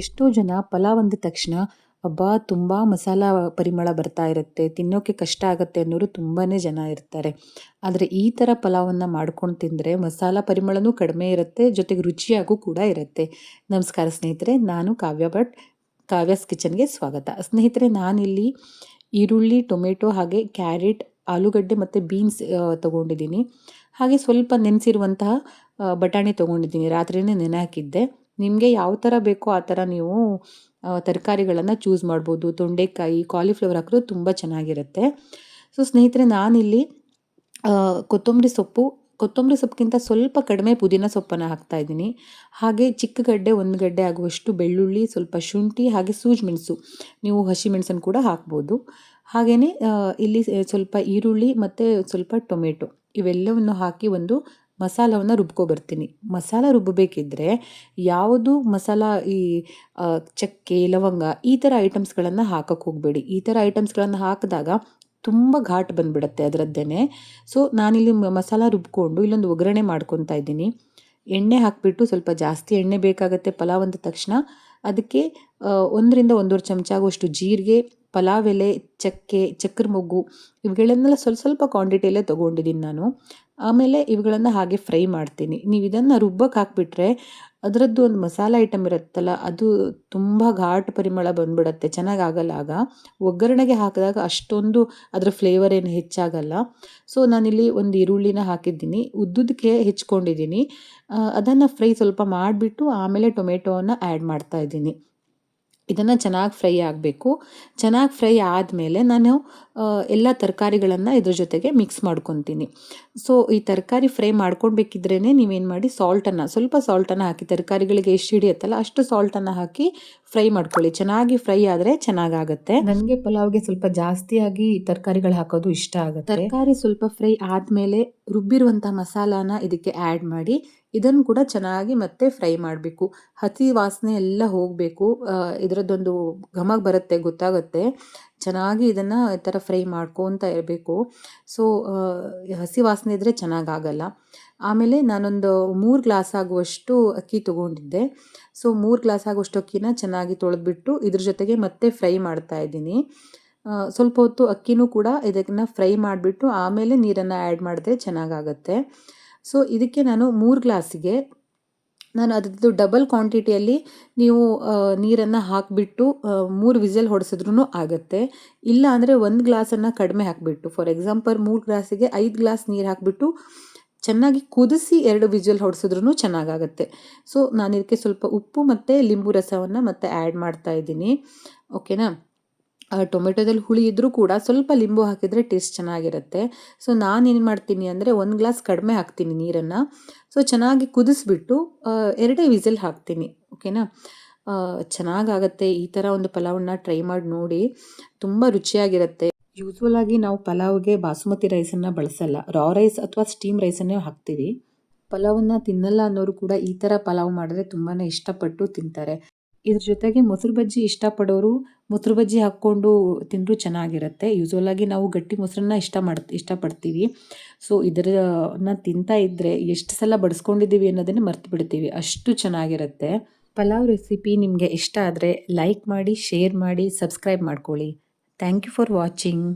ಎಷ್ಟೋ ಜನ ಪಲಾವ್ ಅಂದ ತಕ್ಷಣ, ಅಬ್ಬಾ, ತುಂಬ ಮಸಾಲ ಪರಿಮಳ ಬರ್ತಾ ಇರುತ್ತೆ, ತಿನ್ನೋಕೆ ಕಷ್ಟ ಆಗುತ್ತೆ ಅನ್ನೋರು ತುಂಬಾ ಜನ ಇರ್ತಾರೆ. ಆದರೆ ಈ ಥರ ಪಲಾವನ್ನು ಮಾಡ್ಕೊಂಡು ತಿಂದರೆ ಮಸಾಲ ಪರಿಮಳನೂ ಕಡಿಮೆ ಇರುತ್ತೆ, ಜೊತೆಗೆ ರುಚಿಯಾಗೂ ಕೂಡ ಇರುತ್ತೆ. ನಮಸ್ಕಾರ ಸ್ನೇಹಿತರೆ, ನಾನು ಕಾವ್ಯ ಭಟ್. ಕಾವ್ಯಾಸ್ ಕಿಚನ್ಗೆ ಸ್ವಾಗತ. ಸ್ನೇಹಿತರೆ, ನಾನಿಲ್ಲಿ ಈರುಳ್ಳಿ, ಟೊಮೆಟೊ ಹಾಗೆ ಕ್ಯಾರೆಟ್, ಆಲೂಗಡ್ಡೆ ಮತ್ತು ಬೀನ್ಸ್ ತೊಗೊಂಡಿದ್ದೀನಿ. ಹಾಗೆ ಸ್ವಲ್ಪ ನೆನೆಸಿರುವಂತಹ ಬಟಾಣಿ ತೊಗೊಂಡಿದ್ದೀನಿ. ರಾತ್ರಿಯೇ ನೆನೆ ಹಾಕಿದ್ದೆ. ನಿಮಗೆ ಯಾವ ಥರ ಬೇಕೋ ಆ ಥರ ನೀವು ತರಕಾರಿಗಳನ್ನು ಚೂಸ್ ಮಾಡ್ಬೋದು. ತೊಂಡೆಕಾಯಿ ಕಾಲಿಫ್ಲವರ್ ಹಾಕಿದ್ರು ತುಂಬ ಚೆನ್ನಾಗಿರುತ್ತೆ. ಸೊ ಸ್ನೇಹಿತರೆ, ನಾನಿಲ್ಲಿ ಕೊತ್ತಂಬರಿ ಸೊಪ್ಪು, ಕೊತ್ತಂಬರಿ ಸೊಪ್ಪಿಗಿಂತ ಸ್ವಲ್ಪ ಕಡಿಮೆ ಪುದೀನ ಸೊಪ್ಪನ್ನು ಹಾಕ್ತಾ ಇದ್ದೀನಿ. ಹಾಗೆ ಚಿಕ್ಕ ಗಡ್ಡೆ, ಒಂದು ಗಡ್ಡೆ ಆಗುವಷ್ಟು ಬೆಳ್ಳುಳ್ಳಿ, ಸ್ವಲ್ಪ ಶುಂಠಿ, ಹಾಗೆ ಸೂಜಿ ಮೆಣಸು. ನೀವು ಹಸಿ ಮೆಣಸನ್ನು ಕೂಡ ಹಾಕ್ಬೋದು. ಹಾಗೆಯೇ ಇಲ್ಲಿ ಸ್ವಲ್ಪ ಈರುಳ್ಳಿ ಮತ್ತು ಸ್ವಲ್ಪ ಟೊಮೆಟೊ ಇವೆಲ್ಲವನ್ನು ಹಾಕಿ ಒಂದು ಮಸಾಲವನ್ನು ರುಬ್ಕೊಬರ್ತೀನಿ ಮಸಾಲ ರುಬ್ಬಬೇಕಿದ್ರೆ ಯಾವುದು ಮಸಾಲ ಈ ಚಕ್ಕೆ, ಲವಂಗ ಈ ಥರ ಐಟಮ್ಸ್ಗಳನ್ನು ಹಾಕಕ್ಕೆ ಹೋಗಬೇಡಿ. ಈ ಥರ ಐಟಮ್ಸ್ಗಳನ್ನು ಹಾಕಿದಾಗ ತುಂಬ ಘಾಟ್ ಬಂದುಬಿಡತ್ತೆ ಅದರದ್ದೇನೆ. ಸೊ ನಾನಿಲ್ಲಿ ಮಸಾಲ ರುಬ್ಕೊಂಡು ಇಲ್ಲೊಂದು ಒಗ್ಗರಣೆ ಮಾಡ್ಕೊತಾ ಇದ್ದೀನಿ. ಎಣ್ಣೆ ಹಾಕಿಬಿಟ್ಟು ಸ್ವಲ್ಪ ಜಾಸ್ತಿ ಎಣ್ಣೆ ಬೇಕಾಗುತ್ತೆ ಪಲಾವ್ ಅಂದ ತಕ್ಷಣ. ಅದಕ್ಕೆ ಒಂದರಿಂದ ಒಂದೂವರೆ ಚಮಚ ಆಗುವಷ್ಟು ಜೀರಿಗೆ, ಪಲಾವ್ ಎಲೆ, ಚಕ್ಕೆ ಚಕ್ರ ಮೊಗ್ಗು ಇವುಗಳನ್ನೆಲ್ಲ ಸ್ವಲ್ಪ ಸ್ವಲ್ಪ ಕ್ವಾಂಟಿಟಿಯಲ್ಲೇ ತೊಗೊಂಡಿದ್ದೀನಿ ನಾನು. ಆಮೇಲೆ ಇವುಗಳನ್ನು ಹಾಗೆ ಫ್ರೈ ಮಾಡ್ತೀನಿ. ನೀವು ಇದನ್ನು ರುಬ್ಬಕ್ಕೆ ಹಾಕಿಬಿಟ್ರೆ ಅದರದ್ದು ಒಂದು ಮಸಾಲೆ ಐಟಮ್ ಇರುತ್ತಲ್ಲ, ಅದು ತುಂಬ ಘಾಟ್ ಪರಿಮಳ ಬಂದ್ಬಿಡತ್ತೆ, ಚೆನ್ನಾಗಿ ಆಗಲ್ಲ ಆಗ. ಒಗ್ಗರಣೆಗೆ ಹಾಕಿದಾಗ ಅಷ್ಟೊಂದು ಅದರ ಫ್ಲೇವರ್ ಏನು ಹೆಚ್ಚಾಗಲ್ಲ. ಸೊ ನಾನಿಲ್ಲಿ ಒಂದು ಈರುಳ್ಳಿನ ಹಾಕಿದ್ದೀನಿ. ಉದ್ದುದಕ್ಕೆ ಹೆಚ್ಕೊಂಡಿದ್ದೀನಿ. ಅದನ್ನು ಫ್ರೈ ಸ್ವಲ್ಪ ಮಾಡಿಬಿಟ್ಟು ಆಮೇಲೆ ಟೊಮೆಟೊವನ್ನು ಆ್ಯಡ್ ಮಾಡ್ತಾ ಇದ್ದೀನಿ. ಇದನ್ನು ಚೆನ್ನಾಗಿ ಫ್ರೈ ಆಗಬೇಕು. ಚೆನ್ನಾಗಿ ಫ್ರೈ ಆದಮೇಲೆ ನಾನು ಎಲ್ಲ ತರಕಾರಿಗಳನ್ನು ಇದ್ರ ಜೊತೆಗೆ ಮಿಕ್ಸ್ ಮಾಡ್ಕೊತೀನಿ. ಸೊ ಈ ತರಕಾರಿ ಫ್ರೈ ಮಾಡ್ಕೊಳ್ಬೇಕಿದ್ರೇ ನೀವೇನು ಮಾಡಿ ಸಾಲ್ಟನ್ನು ಸ್ವಲ್ಪ ಸಾಲ್ಟನ್ನು ಹಾಕಿ ತರಕಾರಿಗಳಿಗೆ ಎಷ್ಟು ಹಿಡಿಯುತ್ತಲ್ಲ ಅಷ್ಟು ಸಾಲ್ಟನ್ನು ಹಾಕಿ ಫ್ರೈ ಮಾಡ್ಕೊಳ್ಳಿ. ಚೆನ್ನಾಗಿ ಫ್ರೈ ಆದರೆ ಚೆನ್ನಾಗಾಗತ್ತೆ. ನನಗೆ ಪಲಾವ್ಗೆ ಸ್ವಲ್ಪ ಜಾಸ್ತಿಯಾಗಿ ತರಕಾರಿಗಳು ಹಾಕೋದು ಇಷ್ಟ ಆಗುತ್ತೆ. ತರಕಾರಿ ಸ್ವಲ್ಪ ಫ್ರೈ ಆದಮೇಲೆ ರುಬ್ಬಿರುವಂಥ ಮಸಾಲಾನ ಇದಕ್ಕೆ ಆ್ಯಡ್ ಮಾಡಿ ಇದನ್ನು ಕೂಡ ಚೆನ್ನಾಗಿ ಮತ್ತೆ ಫ್ರೈ ಮಾಡಬೇಕು. ಹಸಿ ವಾಸನೆ ಎಲ್ಲ ಹೋಗಬೇಕು. ಇದರದ್ದೊಂದು ಘಮ ಬರುತ್ತೆ ಗೊತ್ತಾಗುತ್ತೆ. ಚೆನ್ನಾಗಿ ಇದನ್ನು ಈ ಥರ ಫ್ರೈ ಮಾಡ್ಕೊತ ಇರಬೇಕು. ಸೊ ಹಸಿ ವಾಸನೆ ಇದ್ದರೆ ಚೆನ್ನಾಗಾಗಲ್ಲ. ಆಮೇಲೆ ನಾನೊಂದು ಮೂರು ಗ್ಲಾಸ್ ಆಗುವಷ್ಟು ಅಕ್ಕಿ ತೊಗೊಂಡಿದ್ದೆ. ಸೊ ಮೂರು ಗ್ಲಾಸ್ ಆಗುವಷ್ಟು ಅಕ್ಕಿನ ಚೆನ್ನಾಗಿ ತೊಳೆದ್ಬಿಟ್ಟು ಇದ್ರ ಜೊತೆಗೆ ಮತ್ತೆ ಫ್ರೈ ಮಾಡ್ತಾ ಇದ್ದೀನಿ. ಸ್ವಲ್ಪ ಹೊತ್ತು ಅಕ್ಕಿನೂ ಕೂಡ ಇದನ್ನು ಫ್ರೈ ಮಾಡಿಬಿಟ್ಟು ಆಮೇಲೆ ನೀರನ್ನು ಆ್ಯಡ್ ಮಾಡಿದ್ರೆ ಚೆನ್ನಾಗಾಗತ್ತೆ. ಸೊ ಇದಕ್ಕೆ ನಾನು ಮೂರು ಗ್ಲಾಸಿಗೆ ನಾನು ಅದರದ್ದು ಡಬಲ್ ಕ್ವಾಂಟಿಟಿಯಲ್ಲಿ ನೀವು ನೀರನ್ನು ಹಾಕಿಬಿಟ್ಟು ಮೂರು ವಿಸಲ್ ಹೊಡೆಸಿದ್ರೂ ಆಗುತ್ತೆ. ಇಲ್ಲ ಅಂದರೆ ಒಂದು ಗ್ಲಾಸನ್ನು ಕಡಿಮೆ ಹಾಕಿಬಿಟ್ಟು ಫಾರ್ ಎಕ್ಸಾಂಪಲ್ ಮೂರು ಗ್ಲಾಸಿಗೆ ಐದು ಗ್ಲಾಸ್ ನೀರು ಹಾಕಿಬಿಟ್ಟು ಚೆನ್ನಾಗಿ ಕುದಿಸಿ ಎರಡು ವಿಜಲ್ ಹೊಡೆಸಿದ್ರೂ ಚೆನ್ನಾಗಾಗುತ್ತೆ. ಸೊ ನಾನು ಇದಕ್ಕೆ ಸ್ವಲ್ಪ ಉಪ್ಪು ಮತ್ತು ಲಿಂಬು ರಸವನ್ನು ಮತ್ತೆ ಆ್ಯಡ್ ಮಾಡ್ತಾ ಇದ್ದೀನಿ. ಓಕೆನಾ ಟೊಮೆಟೊದಲ್ಲಿ ಹುಳಿ ಇದ್ದರೂ ಕೂಡ ಸ್ವಲ್ಪ ಲಿಂಬು ಹಾಕಿದರೆ ಟೇಸ್ಟ್ ಚೆನ್ನಾಗಿರುತ್ತೆ. ಸೊ ನಾನು ಏನು ಮಾಡ್ತೀನಿ ಅಂದರೆ ಒಂದು ಗ್ಲಾಸ್ ಕಡಿಮೆ ಹಾಕ್ತೀನಿ ನೀರನ್ನು. ಸೊ ಚೆನ್ನಾಗಿ ಕುದಿಸ್ಬಿಟ್ಟು ಎರಡೇ ವಿಸಿಲ್ ಹಾಕ್ತೀನಿ, ಓಕೆನಾ? ಚೆನ್ನಾಗಾಗತ್ತೆ. ಈ ಥರ ಒಂದು ಪಲಾವನ್ನ ಟ್ರೈ ಮಾಡಿ ನೋಡಿ. ತುಂಬ ರುಚಿಯಾಗಿರುತ್ತೆ. ಯೂಸ್ವಲ್ ಆಗಿ ನಾವು ಪಲಾವ್ಗೆ ಬಾಸುಮತಿ ರೈಸನ್ನು ಬಳಸಲ್ಲ. ರಾ ರೈಸ್ ಅಥವಾ ಸ್ಟೀಮ್ ರೈಸನ್ನೇ ಹಾಕ್ತೀವಿ. ಪಲಾವನ್ನು ತಿನ್ನಲ್ಲ ಅನ್ನೋರು ಕೂಡ ಈ ಥರ ಪಲಾವ್ ಮಾಡಿದ್ರೆ ತುಂಬಾ ಇಷ್ಟಪಟ್ಟು ತಿಂತಾರೆ. ಇದ್ರ ಜೊತೆಗೆ ಮೊಸರು ಬಜ್ಜಿ ಇಷ್ಟಪಡೋರು ಮೊಸರು ಬಜ್ಜಿ ಹಾಕ್ಕೊಂಡು ತಿಂದರೂ ಚೆನ್ನಾಗಿರುತ್ತೆ. ಯೂಸ್ವಲಾಗಿ ನಾವು ಗಟ್ಟಿ ಮೊಸರನ್ನ ಇಷ್ಟ ಮಾಡ್ ಇಷ್ಟಪಡ್ತೀವಿ. ಸೊ ಇದರನ್ನ ತಿಂತಾ ಇದ್ದರೆ ಎಷ್ಟು ಸಲ ಬಡಿಸ್ಕೊಂಡಿದ್ದೀವಿ ಅನ್ನೋದನ್ನೇ ಮರ್ತು ಬಿಡ್ತೀವಿ. ಅಷ್ಟು ಚೆನ್ನಾಗಿರುತ್ತೆ. ಪಲಾವ್ ರೆಸಿಪಿ ನಿಮಗೆ ಇಷ್ಟ ಆದರೆ ಲೈಕ್ ಮಾಡಿ, ಶೇರ್ ಮಾಡಿ, ಸಬ್ಸ್ಕ್ರೈಬ್ ಮಾಡ್ಕೊಳ್ಳಿ. Thank you for watching